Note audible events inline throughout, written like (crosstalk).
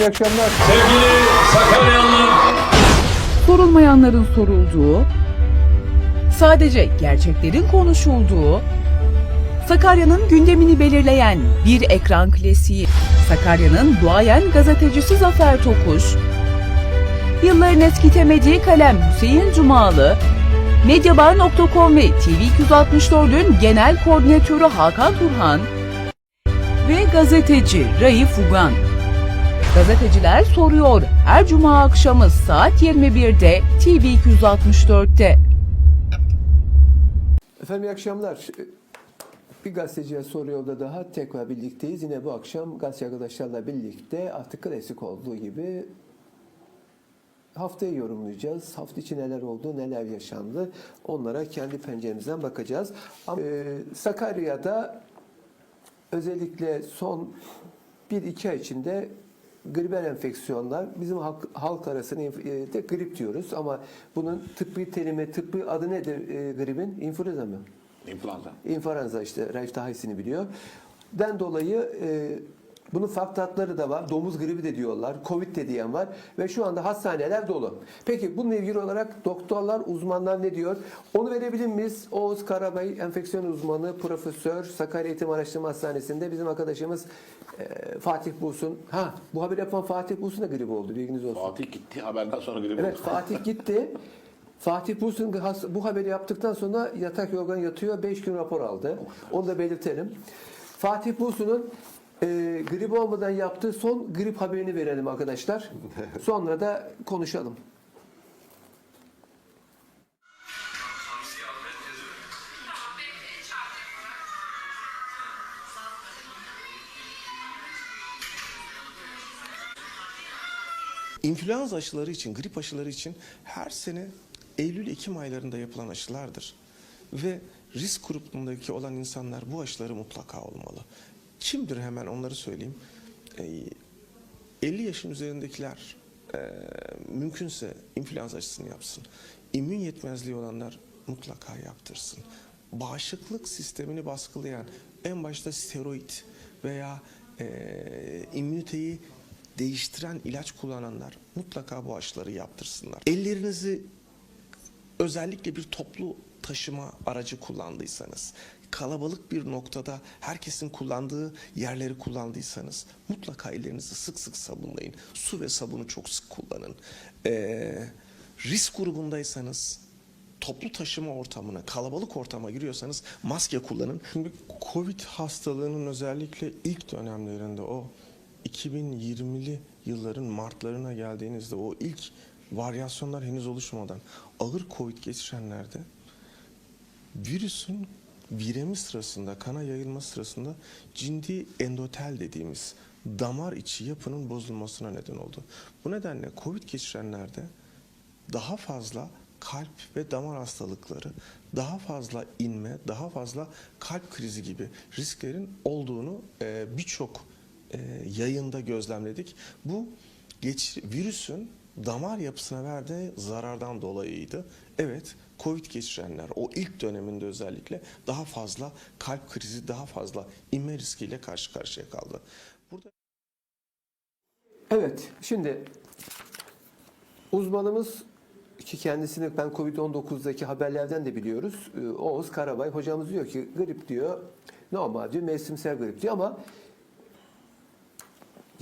İyi akşamlar. Sevgili Sakaryalılar, sorulmayanların sorulduğu, sadece gerçeklerin konuşulduğu, Sakarya'nın gündemini belirleyen bir ekran klasiği, Sakarya'nın duayen gazetecisi Zafer Tokuş, yılların eskitemediği kalem Hüseyin Cumalı, Medyabar.com ve TV264'ün genel koordinatörü Hakan Turhan ve gazeteci Raif Ugan. Gazeteciler soruyor her cuma akşamı saat 21'de TV264'te. Efendim iyi akşamlar. Bir gazeteciye soru yolda daha tekrar birlikteyiz. Yine bu akşam gazeteci arkadaşlarla birlikte artık klasik olduğu gibi haftayı yorumlayacağız. Hafta içi neler oldu, neler yaşandı onlara kendi penceremizden bakacağız. Ama, e, Sakarya'da özellikle son 1-2 ay içinde gribel enfeksiyonlar bizim halk, halk arasında e, de grip diyoruz ama bunun tıbbi terimi, tıbbi adı nedir e, gribin? İnfluenza mı? İnfluenza. İnfluenza işte Raif daha iyisini biliyor. Den dolayı e, bunun farklı adları da var. Domuz gribi de diyorlar. Covid de diyen var. Ve şu anda hastaneler dolu. Peki bununla ilgili olarak doktorlar, uzmanlar ne diyor? Onu verebilir miyiz? Oğuz Karabay, enfeksiyon uzmanı, profesör, Sakarya Eğitim Araştırma Hastanesi'nde bizim arkadaşımız e, Fatih Bulsun. Ha bu haberi yapan Fatih Bulsun da grip oldu. Bilginiz olsun. Fatih gitti haberden sonra grip Evet oldu. Fatih gitti. Fatih Bulsun has- bu haberi yaptıktan sonra yatak yorgan yatıyor. 5 gün rapor aldı. Onu da belirtelim. Fatih Bulsun'un e, grip olmadan yaptığı son grip haberini verelim arkadaşlar. (laughs) Sonra da konuşalım. İnfluenza aşıları için, grip aşıları için her sene Eylül-Ekim aylarında yapılan aşılardır. Ve risk grubundaki olan insanlar bu aşıları mutlaka olmalı. Kimdir hemen onları söyleyeyim. Ee, 50 yaşın üzerindekiler e, mümkünse influenza aşısını yapsın. İmmün yetmezliği olanlar mutlaka yaptırsın. Bağışıklık sistemini baskılayan en başta steroid veya e, immüniteyi değiştiren ilaç kullananlar mutlaka bu aşıları yaptırsınlar. Ellerinizi özellikle bir toplu taşıma aracı kullandıysanız, kalabalık bir noktada herkesin kullandığı yerleri kullandıysanız mutlaka ellerinizi sık sık sabunlayın. Su ve sabunu çok sık kullanın. Ee, risk grubundaysanız toplu taşıma ortamına, kalabalık ortama giriyorsanız maske kullanın. Şimdi Covid hastalığının özellikle ilk dönemlerinde o 2020'li yılların Martlarına geldiğinizde o ilk varyasyonlar henüz oluşmadan ağır Covid geçirenlerde virüsün viremi sırasında, kana yayılma sırasında cindi endotel dediğimiz damar içi yapının bozulmasına neden oldu. Bu nedenle Covid geçirenlerde daha fazla kalp ve damar hastalıkları, daha fazla inme, daha fazla kalp krizi gibi risklerin olduğunu e, birçok e, yayında gözlemledik. Bu geç, virüsün damar yapısına verdiği zarardan dolayıydı. Evet, Covid geçirenler o ilk döneminde özellikle daha fazla kalp krizi, daha fazla inme riskiyle karşı karşıya kaldı. Burada Evet, şimdi uzmanımız ki kendisini ben Covid-19'daki haberlerden de biliyoruz. Ee, Oğuz Karabay hocamız diyor ki grip diyor normal diyor mevsimsel grip diyor ama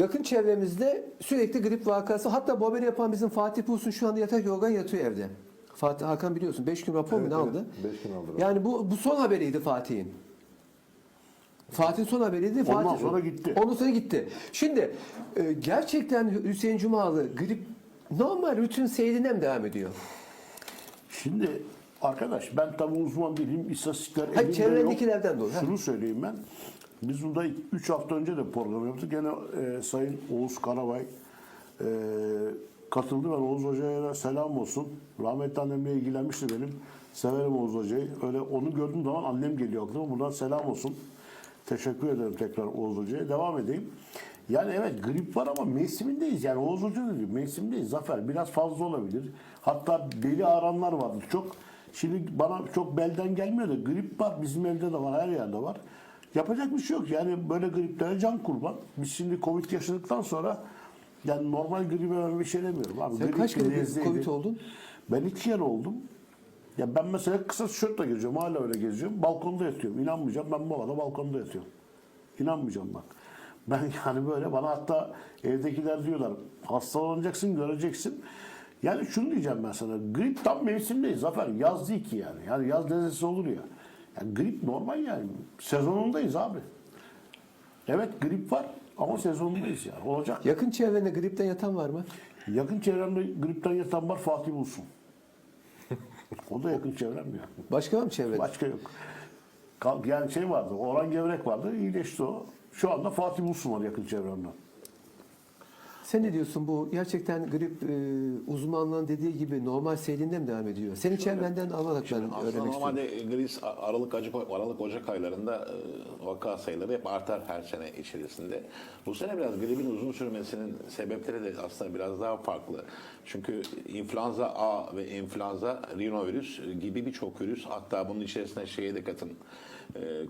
yakın çevremizde sürekli grip vakası hatta bu haberi yapan bizim Fatih Bulsun şu anda yatak yorgan yatıyor evde. Fatih Hakan biliyorsun 5 gün rapor mu ne aldı? beş gün aldı. Yani bu bu son haberiydi Fatih'in. Fatih'in son haberiydi. Ondan Fatih, sonra gitti. Ondan sonra gitti. Şimdi e, gerçekten Hüseyin Cumalı grip normal rutin seyrine mi devam ediyor? Şimdi arkadaş ben tabi uzman değilim. İstatistikler Hayır, elimde yok. doğru, ha. Şunu söyleyeyim ben. Biz burada 3 hafta önce de program yaptık. Gene e, Sayın Oğuz Karabay e, katıldı. Ben Oğuz Hoca'ya selam olsun. Rahmetli annemle ilgilenmişti benim. Severim Oğuz Hoca'yı. Öyle onu gördüğüm zaman annem geliyor aklıma. Buradan selam olsun. Teşekkür ederim tekrar Oğuz Hoca'ya. Devam edeyim. Yani evet grip var ama mevsimindeyiz. Yani Oğuz Hoca da mevsimdeyiz. Zafer biraz fazla olabilir. Hatta beli ağranlar vardı çok. Şimdi bana çok belden gelmiyor da grip var. Bizim evde de var. Her yerde var. Yapacak bir şey yok. Yani böyle griplere can kurban. Biz şimdi Covid yaşadıktan sonra Yani normal gribe ben bir şey demiyorum. Abi, Sen grip kaç kere. Covid oldun? Ben iki kere oldum. Ya ben mesela kısa tişörtle geziyorum. Hala öyle geziyorum. Balkonda yatıyorum. İnanmayacağım. Ben bu arada balkonda yatıyorum. İnanmayacağım bak. Ben (laughs) yani böyle bana hatta evdekiler diyorlar hastalanacaksın göreceksin. Yani şunu diyeceğim ben sana. Grip tam mevsimdeyiz Zafer. Yaz değil ki yani. Yani yaz nezlesi olur ya. Yani grip normal yani. Sezonundayız abi. Evet grip var ama sezonundayız yani. Olacak. Yakın çevrende gripten yatan var mı? Yakın çevremde gripten yatan var Fatih Bulsun. (laughs) o da yakın çevrem ya. Başka var mı çevrede? Başka yok. Yani şey vardı, Orhan Gevrek vardı, iyileşti o. Şu anda Fatih Bulsun var yakın çevremden. Sen ne diyorsun bu gerçekten grip e, uzmanlığın dediği gibi normal seyrinde mi devam ediyor? Senin çevrenden alarak ben Aslında öğrenmek istiyorum. normalde gris Aralık, Ocak, Aralık Ocak aylarında e, vaka sayıları hep artar her sene içerisinde. Bu sene biraz gripin uzun sürmesinin sebepleri de aslında biraz daha farklı. Çünkü influenza A ve influenza rinovirüs gibi birçok virüs hatta bunun içerisine şeye de katın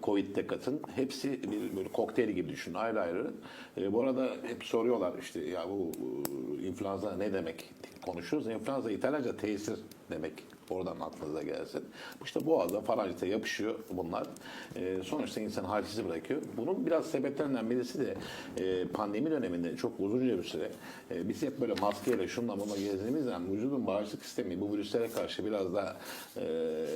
Covid de katın. Hepsi bir böyle kokteyl gibi düşün ayrı ayrı. E, bu arada hep soruyorlar işte ya bu e, influenza ne demek konuşuyoruz. Influenza İtalyanca tesir demek. Oradan aklınıza gelsin. İşte boğazda, faranjite yapışıyor bunlar. E, sonuçta insan halsiz bırakıyor. Bunun biraz sebeplerinden birisi de e, pandemi döneminde çok uzunca bir süre e, biz hep böyle maskeyle şunla bununla gezdiğimizden vücudun bağışıklık sistemi bu virüslere karşı biraz daha e,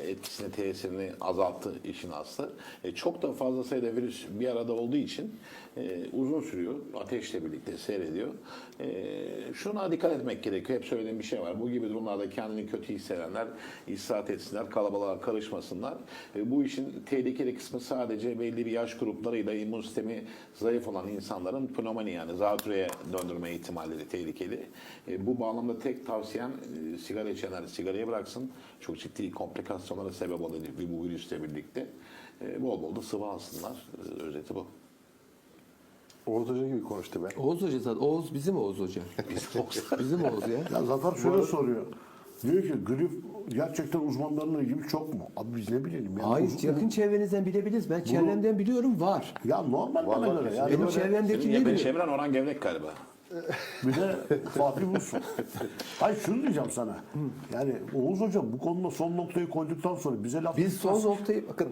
etkisini, tesirini azalttı işin aslı. E, çok da fazla sayıda virüs bir arada olduğu için e, uzun sürüyor. Ateşle birlikte seyrediyor. E, şuna dikkat etmek gerekiyor. Hep söylediğim bir şey var. Bu gibi durumlarda kendini kötü hissedenler istirahat etsinler, kalabalığa karışmasınlar. E, bu işin tehlikeli kısmı sadece belli bir yaş gruplarıyla immün sistemi zayıf olan insanların pnömoni yani zatürreye döndürme ihtimalleri tehlikeli. E, bu bağlamda tek tavsiyem e, sigara içenler sigarayı bıraksın. Çok ciddi komplikasyonlara sebep olabilir bu virüsle birlikte. E, bol bol da sıvı alsınlar. E, özeti bu. Oğuz Hoca gibi konuştu be. Oğuz Hoca zaten. Oğuz bizim Oğuz Hoca. (laughs) bizim Oğuz ya. Ya Zafer şöyle soruyor. Diyor ki grip gerçekten uzmanlarla ilgili çok mu? Abi biz ne bilelim ya. Hayır Uz- yakın çevrenizden bilebiliriz. Ben çevremden biliyorum var. Ya normal bana var göre. Yani Benim böyle- çevremdeki ne yakın biliyor? çevren Orhan Gevrek galiba. Bir de Fatih Bulsun. Hayır şunu diyeceğim sana. Yani Oğuz Hocam bu konuda son noktayı koyduktan sonra bize laf Biz son noktayı bakın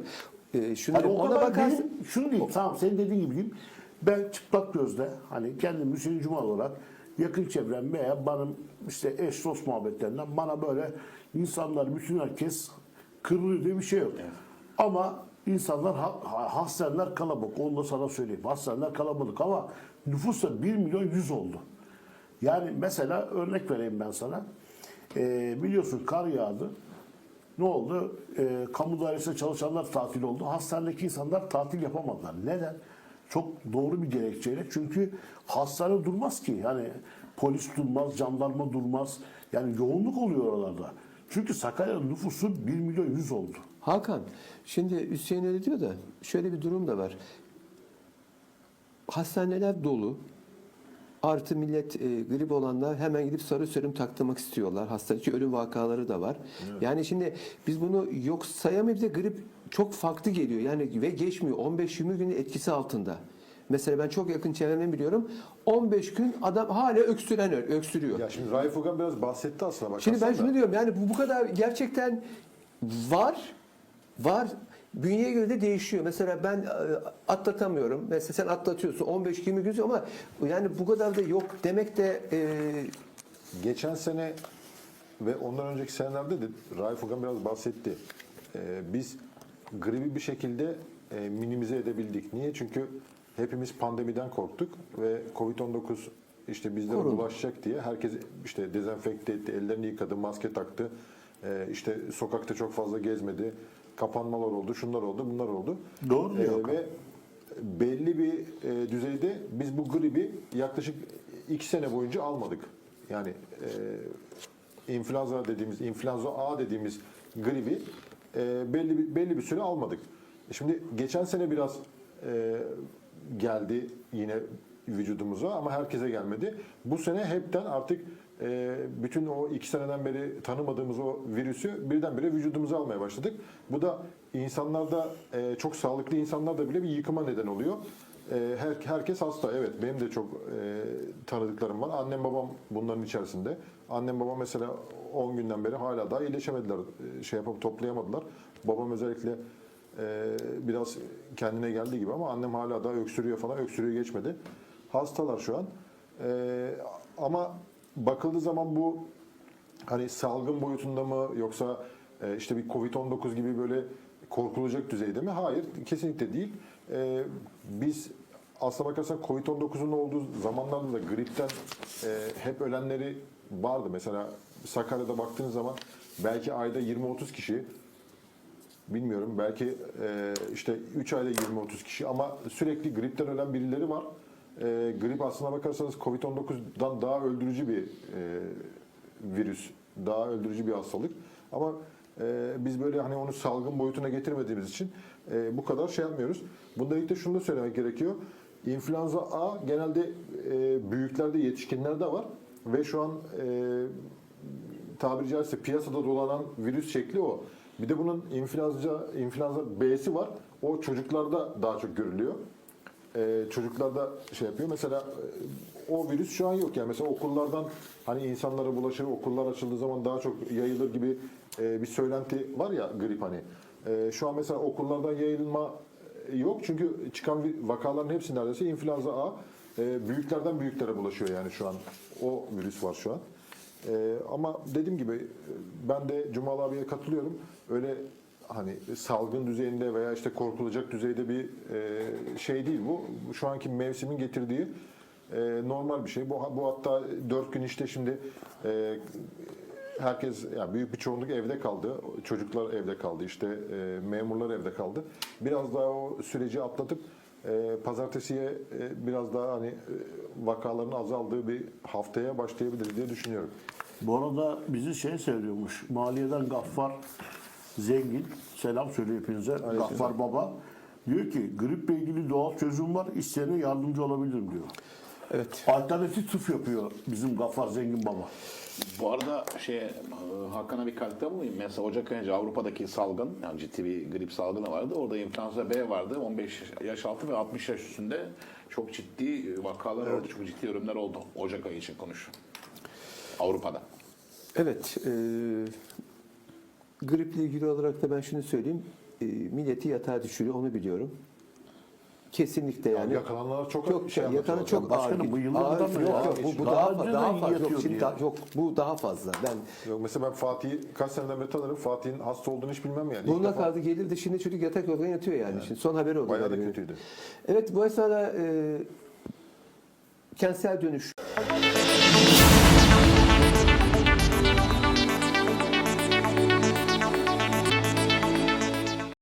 e, şunu Hani o ona kadar bakarsın. benim, şunu diyeyim tamam senin dediğin gibi diyeyim. Ben çıplak gözle hani kendim Hüseyin Cuma olarak yakın çevrem veya benim işte eş dost muhabbetlerinden bana böyle insanlar bütün herkes kırılıyor diye bir şey yok. Ama insanlar ha- ha- hastaneler kalabalık. Onu da sana söyleyeyim. Hastaneler kalabalık ama nüfus da 1 milyon 100 oldu. Yani mesela örnek vereyim ben sana. Ee, biliyorsun kar yağdı. Ne oldu? Ee, kamu dairesinde çalışanlar tatil oldu. Hastanedeki insanlar tatil yapamadılar. Neden? Çok doğru bir gerekçeyle. Çünkü hastane durmaz ki. Yani polis durmaz, jandarma durmaz. Yani yoğunluk oluyor oralarda. Çünkü Sakarya'nın nüfusu 1 milyon 100 oldu. Hakan, şimdi Hüseyin öyle diyor da şöyle bir durum da var. Hastaneler dolu. Artı millet e, grip olanlar hemen gidip sarı serum taktırmak istiyorlar. Hastadaki ölüm vakaları da var. Yani şimdi biz bunu yok sayamayız da grip çok farklı geliyor. Yani ve geçmiyor. 15-20 günün etkisi altında. Mesela ben çok yakın çevremden biliyorum. 15 gün adam hala öksüren öksürüyor. Ya şimdi Raif Ogan biraz bahsetti aslında. Şimdi ben şunu diyorum yani bu, bu kadar gerçekten var var bünyeye göre de değişiyor. Mesela ben e, atlatamıyorum. Mesela sen atlatıyorsun 15-20 gün ama yani bu kadar da yok demek de e, Geçen sene ve ondan önceki senelerde de Raif Ogan biraz bahsetti. Ee, biz gribi bir şekilde e, minimize edebildik. Niye? Çünkü hepimiz pandemiden korktuk ve Covid-19 işte bizlere Korun. bulaşacak diye herkes işte dezenfekte etti, ellerini yıkadı, maske taktı. Ee, işte sokakta çok fazla gezmedi. Kapanmalar oldu, şunlar oldu, bunlar oldu. Doğru diyor Ee, ve belli bir e, düzeyde biz bu gribi yaklaşık iki sene boyunca almadık. Yani e, influenza dediğimiz, influenza A dediğimiz gribi e, belli bir, belli bir süre almadık. E Şimdi geçen sene biraz e, geldi yine vücudumuza ama herkese gelmedi. Bu sene hepten artık e, bütün o iki seneden beri tanımadığımız o virüsü birdenbire vücudumuza almaya başladık. Bu da insanlarda e, çok sağlıklı insanlarda bile bir yıkıma neden oluyor. e, her, herkes hasta. Evet benim de çok e, tanıdıklarım var. Annem babam bunların içerisinde. Annem babam mesela 10 günden beri hala daha iyileşemediler. E, şey yapıp toplayamadılar. Babam özellikle e, biraz kendine geldiği gibi ama annem hala daha öksürüyor falan. Öksürüğü geçmedi. Hastalar şu an. E, ama bakıldığı zaman bu hani salgın boyutunda mı yoksa e, işte bir Covid-19 gibi böyle korkulacak düzeyde mi? Hayır, kesinlikle değil. E, biz aslına bakarsan Covid-19'un olduğu zamanlarda da gripten e, hep ölenleri vardı. Mesela Sakarya'da baktığınız zaman belki ayda 20-30 kişi bilmiyorum belki işte 3 ayda 20-30 kişi ama sürekli gripten ölen birileri var. E, grip aslına bakarsanız Covid-19'dan daha öldürücü bir e, virüs, daha öldürücü bir hastalık. Ama e, biz böyle hani onu salgın boyutuna getirmediğimiz için e, bu kadar şey yapmıyoruz. Bununla birlikte şunu da söylemek gerekiyor. İnfluenza A genelde e, büyüklerde, yetişkinlerde var ve şu an e, tabiri caizse piyasada dolanan virüs şekli o. Bir de bunun influenza, influenza B'si var. O çocuklarda daha çok görülüyor. Ee, çocuklarda şey yapıyor. Mesela e, o virüs şu an yok. Yani mesela okullardan hani insanlara bulaşır, okullar açıldığı zaman daha çok yayılır gibi e, bir söylenti var ya grip hani. E, şu an mesela okullardan yayılma e, yok. Çünkü çıkan vakaların hepsi neredeyse influenza A. E, büyüklerden büyüklere bulaşıyor yani şu an. O virüs var şu an. Ee, ama dediğim gibi e, ben de Cumal abiye katılıyorum. Öyle hani salgın düzeyinde veya işte korkulacak düzeyde bir e, şey değil bu. Şu anki mevsimin getirdiği e, normal bir şey. Bu, bu hatta dört gün işte şimdi e, herkes yani büyük bir çoğunluk evde kaldı. Çocuklar evde kaldı. işte e, memurlar evde kaldı. Biraz daha o süreci atlatıp e, pazartesiye e, biraz daha hani e, vakaların azaldığı bir haftaya başlayabiliriz diye düşünüyorum. Bu arada bizi şey seviyormuş. Maliyeden Gaffar Zengin. Selam söylüyor hepinize. Gaffar Baba. Diyor ki griple ilgili doğal çözüm var. İsteyene yardımcı olabilirim diyor. Evet. Alternatif tıp yapıyor bizim Gaffar Zengin Baba. Bu arada şey e, Hakan'a bir katkıda bulunayım. Mesela Ocak ayı önce Avrupa'daki salgın, yani ciddi bir grip salgını vardı. Orada influenza B vardı. 15 yaş altı ve 60 yaş üstünde çok ciddi vakalar oldu. Çok ciddi ölümler oldu. Ocak ayı için konuşuyorum. Avrupa'da. Evet. E, griple ilgili olarak da ben şunu söyleyeyim. E, milleti yatağa düşürüyor onu biliyorum. Kesinlikle yani. yakalananlar çok çok şey yakalan çok Başkanım, ağır. bu yıllardan ağır- beri yok, yok, bu, bu Daha daha, de daha fazla. Yok, şimdi daha- yok, bu daha fazla. Ben Yok mesela ben Fatih'i kaç seneden beri tanırım. Fatih'in hasta olduğunu hiç bilmem yani. İlk Bununla defa- kaldı gelirdi şimdi çocuk yatak yorgan yatıyor yani. Şimdi son haberi oldu. Bayağı da galiba. kötüydü. Evet bu esnada e, kentsel dönüş